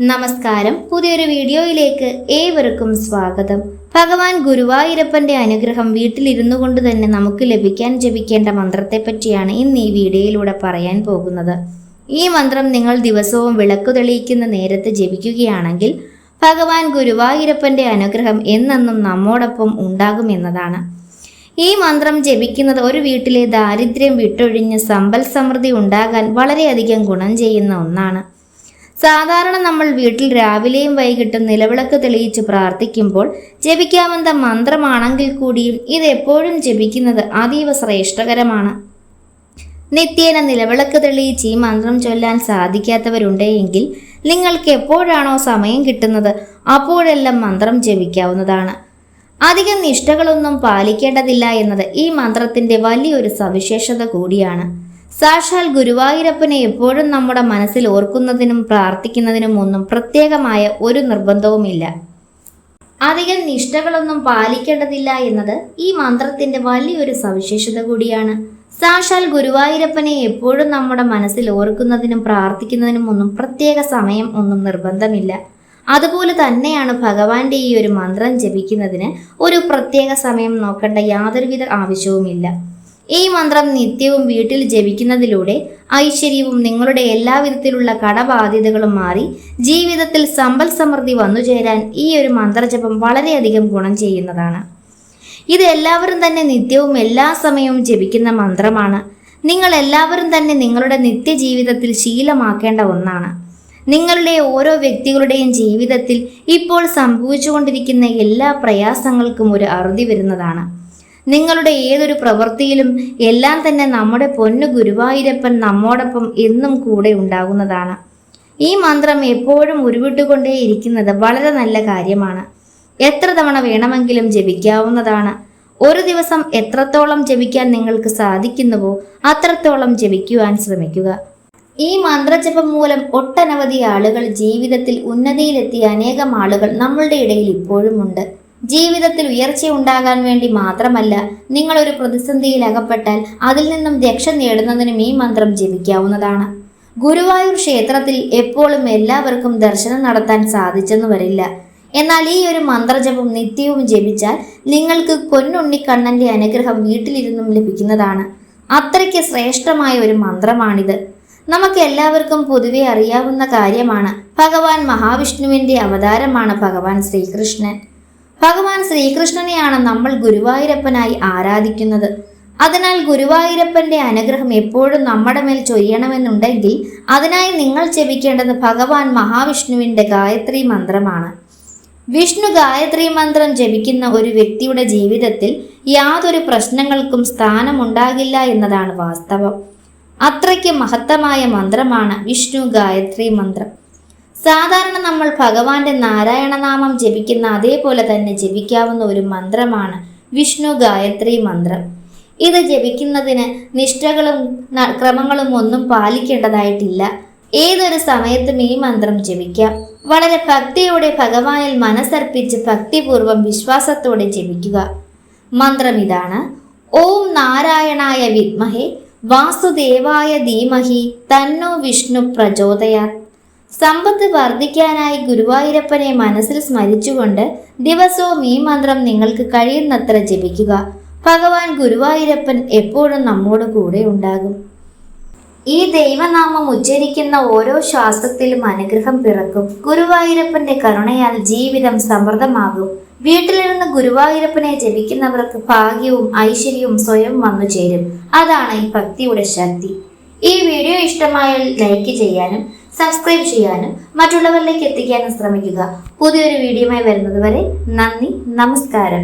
നമസ്കാരം. പുതിയൊരു വീഡിയോയിലേക്ക് ഏവർക്കും സ്വാഗതം. ഭഗവാൻ ഗുരുവായൂരപ്പന്റെ അനുഗ്രഹം വീട്ടിലിരുന്നു കൊണ്ട് തന്നെ നമുക്ക് ലഭിക്കാൻ ജപിക്കേണ്ട മന്ത്രത്തെ പറ്റിയാണ് ഇന്ന് ഈ വീഡിയോയിലൂടെ പറയാൻ പോകുന്നത്. ഈ മന്ത്രം നിങ്ങൾ ദിവസവും വിളക്കു തെളിയിക്കുന്ന നേരത്ത് ജപിക്കുകയാണെങ്കിൽ ഭഗവാൻ ഗുരുവായൂരപ്പന്റെ അനുഗ്രഹം എന്നെന്നും നമ്മോടൊപ്പം ഉണ്ടാകും ഉണ്ടാകുമെന്നതാണ് ഈ മന്ത്രം ജപിക്കുന്നത് ഒരു വീട്ടിലെ ദാരിദ്ര്യം വിട്ടൊഴിഞ്ഞ് സമ്പൽ സമൃദ്ധി ഉണ്ടാകാൻ വളരെയധികം ഗുണം ചെയ്യുന്ന ഒന്നാണ്. സാധാരണ നമ്മൾ വീട്ടിൽ രാവിലെയും വൈകിട്ടും നിലവിളക്ക് തെളിയിച്ച് പ്രാർത്ഥിക്കുമ്പോൾ ജപിക്കാമെന്ന മന്ത്രമാണെങ്കിൽ കൂടിയും ഇത് എപ്പോഴും ജപിക്കുന്നത് അതീവ ശ്രേഷ്ഠകരമാണ്. നിത്യേന നിലവിളക്ക് തെളിയിച്ച് ഈ മന്ത്രം ചൊല്ലാൻ സാധിക്കാത്തവരുണ്ടെങ്കിൽ നിങ്ങൾക്ക് എപ്പോഴാണോ സമയം കിട്ടുന്നത് അപ്പോഴെല്ലാം മന്ത്രം ജപിക്കാവുന്നതാണ്. അധികം നിഷ്ഠകളൊന്നും പാലിക്കേണ്ടതില്ല എന്നത് ഈ മന്ത്രത്തിന്റെ വലിയൊരു സവിശേഷത കൂടിയാണ്. സാക്ഷാൽ ഗുരുവായൂരപ്പനെ എപ്പോഴും നമ്മുടെ മനസ്സിൽ ഓർക്കുന്നതിനും പ്രാർത്ഥിക്കുന്നതിനും ഒന്നും പ്രത്യേകമായ ഒരു നിർബന്ധവുമില്ല. അധികം നിഷ്ഠകളൊന്നും പാലിക്കേണ്ടതില്ല എന്നത് ഈ മന്ത്രത്തിന്റെ വലിയൊരു സവിശേഷത കൂടിയാണ്. സാക്ഷാൽ ഗുരുവായൂരപ്പനെ എപ്പോഴും നമ്മുടെ മനസ്സിൽ ഓർക്കുന്നതിനും പ്രാർത്ഥിക്കുന്നതിനും ഒന്നും പ്രത്യേക സമയം ഒന്നും നിർബന്ധമില്ല. അതുപോലെ തന്നെയാണ് ഭഗവാന്റെ ഈ ഒരു മന്ത്രം ജപിക്കുന്നതിന് ഒരു പ്രത്യേക സമയം നോക്കേണ്ട യാതൊരുവിധ ആവശ്യവുമില്ല. ഈ മന്ത്രം നിത്യവും വീട്ടിൽ ജപിക്കുന്നതിലൂടെ ഐശ്വര്യവും നിങ്ങളുടെ എല്ലാവിധത്തിലുള്ള കടബാധ്യതകളും മാറി ജീവിതത്തിൽ സമ്പൽ സമൃദ്ധി വന്നുചേരാൻ ഈ ഒരു മന്ത്രജപം വളരെയധികം ഗുണം ചെയ്യുന്നതാണ്. ഇത് എല്ലാവരും തന്നെ നിത്യവും എല്ലാ സമയവും ജപിക്കുന്ന മന്ത്രമാണ്. നിങ്ങൾ എല്ലാവരും തന്നെ നിങ്ങളുടെ നിത്യജീവിതത്തിൽ ശീലമാക്കേണ്ട ഒന്നാണ്. നിങ്ങളുടെ ഓരോ വ്യക്തികളുടെയും ജീവിതത്തിൽ ഇപ്പോൾ സംഭവിച്ചുകൊണ്ടിരിക്കുന്ന എല്ലാ പ്രയാസങ്ങൾക്കും ഒരു അറുതി വരുന്നതാണ്. നിങ്ങളുടെ ഏതൊരു പ്രവൃത്തിയിലും എല്ലാം തന്നെ നമ്മുടെ പൊന്നു ഗുരുവായൂരപ്പൻ നമ്മോടൊപ്പം എന്നും കൂടെ ഉണ്ടാകുന്നതാണ്. ഈ മന്ത്രം എപ്പോഴും ഉരുവിട്ടുകൊണ്ടേ ഇരിക്കുന്നത് വളരെ നല്ല കാര്യമാണ്. എത്ര തവണ വേണമെങ്കിലും ജപിക്കാവുന്നതാണ്. ഒരു ദിവസം എത്രത്തോളം ജപിക്കാൻ നിങ്ങൾക്ക് സാധിക്കുന്നുവോ അത്രത്തോളം ജപിക്കുവാൻ ശ്രമിക്കുക. ഈ മന്ത്രജപം മൂലം ഒട്ടനവധി ആളുകൾ ജീവിതത്തിൽ ഉന്നതിയിലെത്തിയ അനേകം ആളുകൾ നമ്മളുടെ ഇടയിൽ ഇപ്പോഴും ഉണ്ട് ജീവിതത്തിൽ ഉയർച്ച ഉണ്ടാകാൻ വേണ്ടി മാത്രമല്ല നിങ്ങളൊരു പ്രതിസന്ധിയിൽ അകപ്പെട്ടാൽ അതിൽ നിന്നും രക്ഷ നേടുന്നതിനും ഈ മന്ത്രം ജപിക്കാവുന്നതാണ്. ഗുരുവായൂർ ക്ഷേത്രത്തിൽ എപ്പോഴും എല്ലാവർക്കും ദർശനം നടത്താൻ സാധിച്ചെന്ന് വരില്ല. എന്നാൽ ഈ ഒരു മന്ത്രജപം നിത്യവും ജപിച്ചാൽ നിങ്ങൾക്ക് പൊന്നുണ്ണിക്കണ്ണന്റെ അനുഗ്രഹം വീട്ടിലിരുന്നും ലഭിക്കുന്നതാണ്. അത്രയ്ക്ക് ശ്രേഷ്ഠമായ ഒരു മന്ത്രമാണിത്. നമുക്ക് എല്ലാവർക്കും പൊതുവെ അറിയാവുന്ന കാര്യമാണ് ഭഗവാൻ മഹാവിഷ്ണുവിന്റെ അവതാരമാണ് ഭഗവാൻ ശ്രീകൃഷ്ണൻ. ഭഗവാൻ ശ്രീകൃഷ്ണനെയാണ് നമ്മൾ ഗുരുവായൂരപ്പനായി ആരാധിക്കുന്നത്. അതിനാൽ ഗുരുവായൂരപ്പന്റെ അനുഗ്രഹം എപ്പോഴും നമ്മുടെ മേൽ ചൊയ്യണമെന്നുണ്ടെങ്കിൽ അതിനായി നിങ്ങൾ ജപിക്കേണ്ടത് ഭഗവാൻ മഹാവിഷ്ണുവിന്റെ ഗായത്രി മന്ത്രമാണ്. വിഷ്ണു ഗായത്രി മന്ത്രം ജപിക്കുന്ന ഒരു വ്യക്തിയുടെ ജീവിതത്തിൽ യാതൊരു പ്രശ്നങ്ങൾക്കും സ്ഥാനമുണ്ടാകില്ല എന്നതാണ് വാസ്തവം. അത്രയ്ക്ക് മഹത്തമായ മന്ത്രമാണ് വിഷ്ണു ഗായത്രി മന്ത്രം. സാധാരണ നമ്മൾ ഭഗവാന്റെ നാരായണനാമം ജപിക്കുന്ന അതേപോലെ തന്നെ ജപിക്കാവുന്ന ഒരു മന്ത്രമാണ് വിഷ്ണു ഗായത്രി മന്ത്രം. ഇത് ജപിക്കുന്നതിന് നിഷ്ഠകളും ക്രമങ്ങളും ഒന്നും പാലിക്കേണ്ടതായിട്ടില്ല. ഏതൊരു സമയത്തും ഈ മന്ത്രം ജപിക്കാം. വളരെ ഭക്തിയോടെ ഭഗവാനിൽ മനസ്സർപ്പിച്ച് ഭക്തിപൂർവം വിശ്വാസത്തോടെ ജപിക്കുക. മന്ത്രം ഇതാണ്. ഓം നാരായണായ വിദ്മഹേ വാസുദേവായ ധീമഹി തന്നോ വിഷ്ണു പ്രചോദയാത്. സമ്പത്ത് വർദ്ധിക്കാനായി ഗുരുവായൂരപ്പനെ മനസ്സിൽ സ്മരിച്ചുകൊണ്ട് ദിവസവും ഈ മന്ത്രം നിങ്ങൾക്ക് കഴിയുന്നത്ര ജപിക്കുക. ഭഗവാൻ ഗുരുവായൂരപ്പൻ എപ്പോഴും നമ്മോട് കൂടെ ഉണ്ടാകും. ഈ ദൈവനാമം ഉച്ചരിക്കുന്ന ഓരോ ശ്വാസത്തിലും അനുഗ്രഹം പിറക്കും. ഗുരുവായൂരപ്പന്റെ കരുണയാൽ ജീവിതം സമൃദ്ധമാകും. വീട്ടിലിരുന്ന് ഗുരുവായൂരപ്പനെ ജപിക്കുന്നവർക്ക് ഭാഗ്യവും ഐശ്വര്യവും സ്വയം വന്നു ചേരും. അതാണ് ഈ ഭക്തിയുടെ ശക്തി. ഈ വീഡിയോ ഇഷ്ടമായാൽ ലൈക്ക് ചെയ്യാനും സബ്സ്ക്രൈബ് ചെയ്യാനും മറ്റുള്ളവരിലേക്ക് എത്തിക്കാനും ശ്രമിക്കുക. പുതിയൊരു വീഡിയോയുമായി വരുന്നത് വരെ നന്ദി നമസ്കാരം.